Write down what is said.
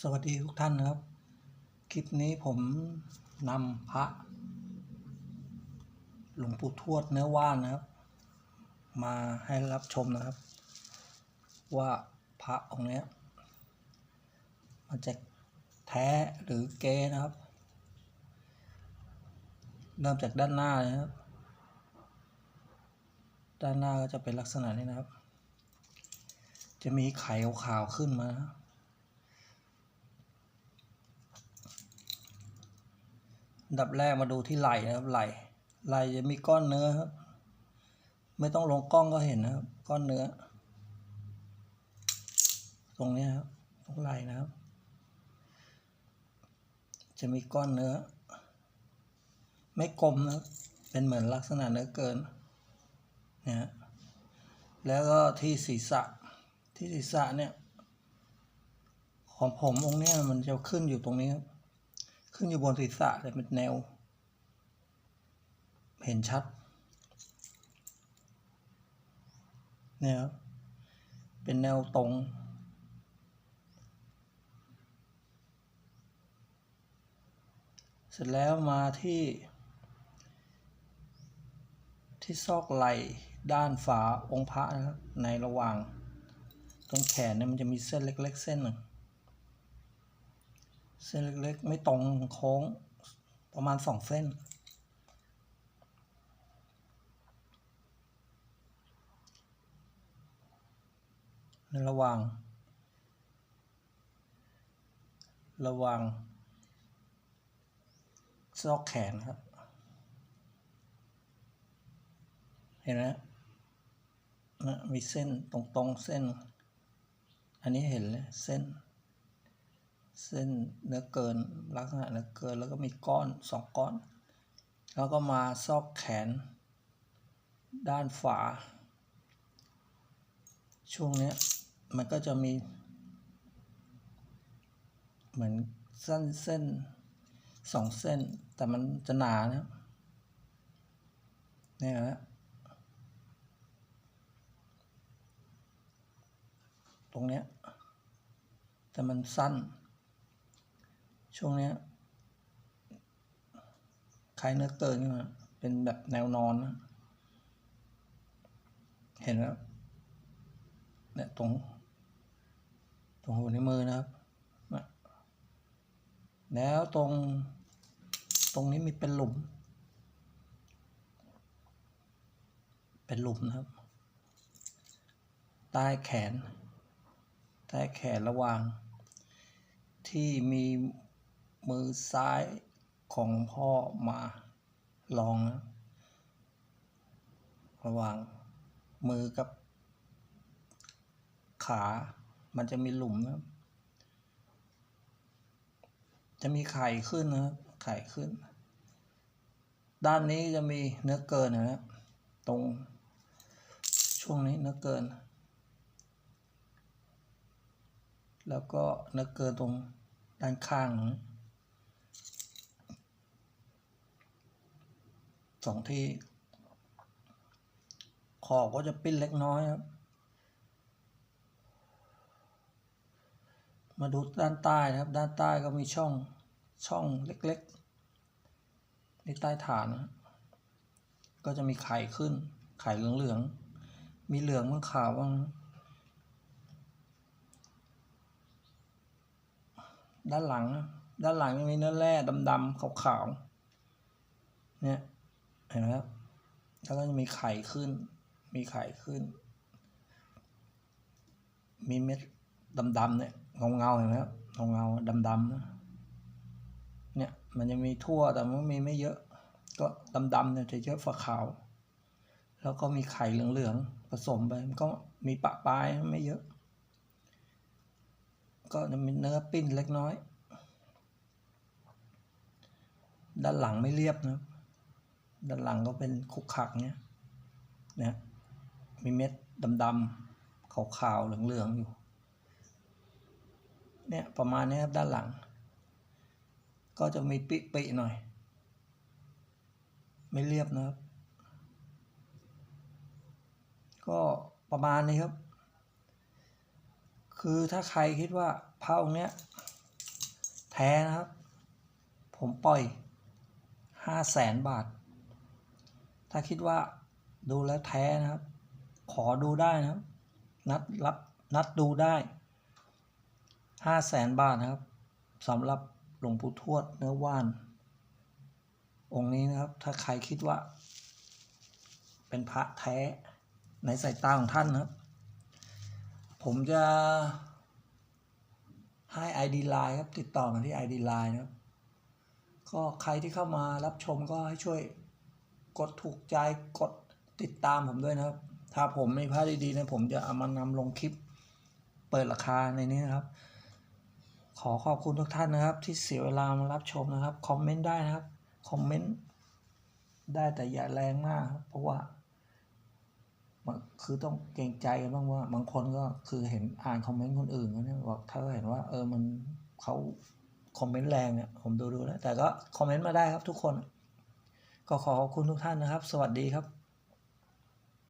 สวัสดีทุกท่านนะครับ คลิปนี้ผมนำพระ หลวงปู่ทวดเนื้อว่านนะครับ มาให้รับชมนะครับ ว่าพระองค์เนี้ย มันจะแท้หรือเกนะครับ เริ่มจากด้านหน้าเลยนะครับ ด้านหน้าก็จะเป็นลักษณะนี้นะครับ จะมีไข่ขาวขึ้นมานะครับ อัน ดับแรกมาดูที่ไหล่นะครับไหล่ไหล่จะมีก้อนเนื้อครับ ไม่ต้องลงกล้องก็เห็นนะครับ ก้อนเนื้อ ตรงนี้ครับตรงไหล่นะครับ จะมีก้อนเนื้อ ไม่กลมนะครับ เป็นเหมือนลักษณะเนื้อเกินนะฮะแล้วก็ที่ศีรษะที่ศีรษะเนี่ย ของผมองค์เนี้ยมันจะขึ้นอยู่ตรงนี้ครับ ขึ้นอยู่บนศีรษะเลยเป็นแนว เห็นชัดเนี่ยครับเป็นแนวตรงเสร็จแล้วมาที่ ที่ซอกไหล่ด้านฝาองค์พระนะครับในระหว่างตรงแขนเนี่ยมันจะมีเส้นเล็ก ๆ เส้นหนึ่ง เส้นเล็กๆ ไม่ตรงโค้งประมาณสองเส้น ในระหว่าง ระหว่างซอกแขนครับ เห็นไหมนะมีเส้นตรงๆเส้น อันนี้เห็นเลยเส้น เส้นเนื้อเกินลักษณะเนื้อเกินแล้วก็มีก้อนสองก้อน แล้วก็มาซอกแขน ด้านฝา ช่วงนี้มันก็จะมี เหมือนเส้นเส้นสองเส้น แต่มันจะหนานะนี่ฮะตรงเนี้ยแต่มันสั้น ช่วงเนี้ยคล้ายเนื้อเกินขึ้นมาเป็นแบบแนวนอนนะเห็นไหมครับเนี่ยตรง ตรงหัวในมือนะครับแล้วตรงตรงนี้มีเป็นหลุม เป็นหลุมนะครับ ใต้แขน ใต้แขนระหว่าง ที่มี มือซ้ายของพ่อมาลองนะระหว่างมือกับขา มันจะมีหลุมนะจะมีไข่ขึ้นนะไข่ขึ้น ด้านนี้จะมีเนื้อเกินนะครับตรงช่วงนี้เนื้อเกิน แล้วก็เนื้อเกินตรงด้านข้างนะ สองทีขอบก็จะปิ้นเล็กน้อยครับ มาดูด้านใต้นะครับ ด้านใต้ก็มีช่องช่องเล็กๆในใต้ฐานนะก็จะมีไข่ขึ้น ไข่เหลืองๆ มีเหลืองบ้างขาวบ้าง ด้านหลัง ด้านหลังยังมีเนื้อแร่ดำๆขาวๆ เนี่ย เห็นไหมครับแล้วก็จะมีไข่ขึ้น มีไข่ขึ้น มีเม็ดดำๆเนี่ยเงาเงาเห็นไหมครับเงาเงาดำๆนะเนี่ยมันจะมีทั่วแต่มันมีไม่เยอะ ก็ดำๆเนี่ยจะเยอะฝาขาว แล้วก็มีไข่เหลืองๆผสมไปมันก็มีปะปลายไม่เยอะ ก็จะมีเนื้อปิ้นเล็กน้อย ด้านหลังไม่เรียบนะครับ ด้านหลังก็เป็นคุกขักเนี่ยนะมีเม็ดดำๆขาวๆเหลืองๆอยู่เนี่ยประมาณนี้ครับด้านหลัง ก็จะมีปิๆหน่อย ไม่เรียบนะครับ ก็ประมาณนี้ครับ คือถ้าใครคิดว่าพระองเนี้ยแท้นะครับ ผมปล่อยห้าแสนบาท ถ้าคิดว่าดูแล้วแท้นะครับ ขอดูได้นะครับ นัดรับนัดดูได้ห้าแสนบาทนะครับสำหรับหลวงปู่ทวดเนื้อว่าน องค์นี้นะครับ ถ้าใครคิดว่า เป็นพระแท้ในสายตาของท่านนะครับ ผมจะให้ ID Line ครับ ติดต่อมาที่ ID Line นะครับ ก็ใครที่เข้ามารับชมก็ให้ช่วย กดถูกใจกดติดตามผมด้วยนะครับ ถ้าผมมีพระดีๆนะผมจะเอามานำลงคลิปเปิดราคาในนี้นะครับ ขอขอบคุณทุกท่านนะครับ ที่เสียเวลามารับชมนะครับคอมเมนต์ได้นะครับคอมเมนต์ได้แต่อย่าแรงมากครับเพราะว่าคือต้องเกรงใจกันบ้างว่า บางคนก็คือเห็นอ่านคอมเมนต์คนอื่นเนี่ยบอกถ้าเห็นว่า เออมันเขาคอมเมนต์แรงเนี่ยผมดูดูแล้วแต่ก็คอมเมนต์มาได้ครับทุกคน ก็ขอขอบคุณทุกท่านนะครับ สวัสดีครับ